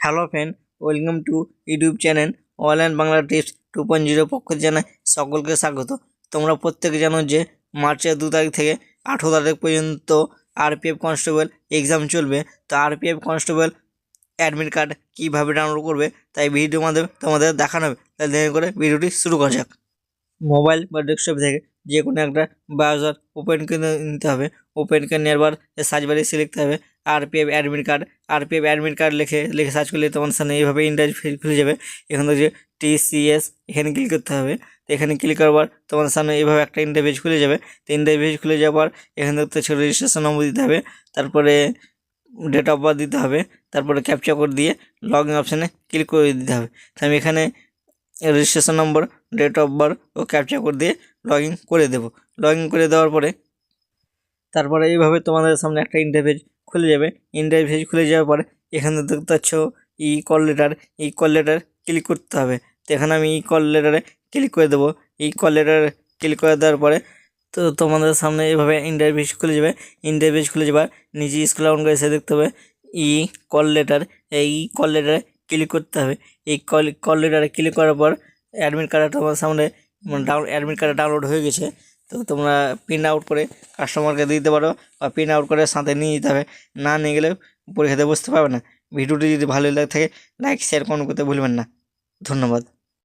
Hello friend, welcome to YouTube channel online Bangla tips two point zero পক্ষ জানাই সকলকে স্বাগত। তোমরা প্রত্যেকে জানো যে মার্চের দু তারিখ থেকে আঠেরো তারিখ পর্যন্ত আরপিএফ কনস্টেবল এক্সাম চলবে। তো আরপিএফ কনস্টেবল অ্যাডমিট কার্ড কীভাবে ডাউনলোড করবে, তাই ভিডিওর মাধ্যমে তোমাদের দেখানো হবে। তাই দেরি করে ভিডিওটি শুরু করা যাক। মোবাইল বা ডেস্কটপ থেকে যে কোনো একটা ব্রাউজার ওপেন করে নিতে হবে। ওপেন করে নেওয়ার পর সার্চ বারে লিখতে হবে। RPF admit card RPF admit card লিখে লিখে সার্চ করলে তোমার সামনে এইভাবে ইন্টারভিউ খুলে যাবে। এখান থেকে টিসিএস এখানে ক্লিক করতে হবে। তো এখানে ক্লিক করার পর তোমার সামনে এইভাবে একটা ইন্টারভিউ খুলে যাবে। তো ইন্টারভিউ খুলে যাওয়ার পর এখান থেকে ছিল রেজিস্ট্রেশন নম্বর দিতে হবে। তারপরে ডেট অফ বার্থ দিতে হবে। তারপরে ক্যাপচা কোড দিয়ে লগ ইন অপশানে ক্লিক করে দিতে হবে। তো আমি এখানে registration number date of birth O captcha code দিয়ে লগ ইন করে দেবো। লগ ইন করে দেওয়ার পরে, তারপরে এইভাবে তোমাদের সামনে একটা ইন্টারভিউ খুলে যাবে। ইন্টারভিউ খুলে যাওয়ার পরে এখানে দেখতে পাচ্ছ e call letter e call letter click করতে হবে। তো এখানে আমি ই কল লেটারে ক্লিক করে দেবো। ই কল লেটার ক্লিক করে দেওয়ার পরে তো তোমাদের সামনে এইভাবে ইন্টারভিউ খুলে যাবে। ইন্টারভিউ খুলে যাবার নিজে স্কুল ডাউন করে এসে দেখতে হবে ই কল লেটার এই কল লেটারে ক্লিক করতে হবে। এই কল কল লেটারে ক্লিক করার পর অ্যাডমিট কার্ডটা তোমার সামনে মানে ডাউন অ্যাডমিট কার্ড ডাউনলোড হয়ে গেছে, তো তোমরা প্রিন্ট আউট করে কাস্টমারকে দিতে পারো বা প্রিন্ট আউট করে সাথে নিয়ে যেতে হবে। না নিয়ে গেলে পরীক্ষাতে বসতে পারবে না। ভিডিওটি যদি ভালো লাগে থাকে লাইক শেয়ার কমেন্ট করতে ভুলবেন না। ধন্যবাদ।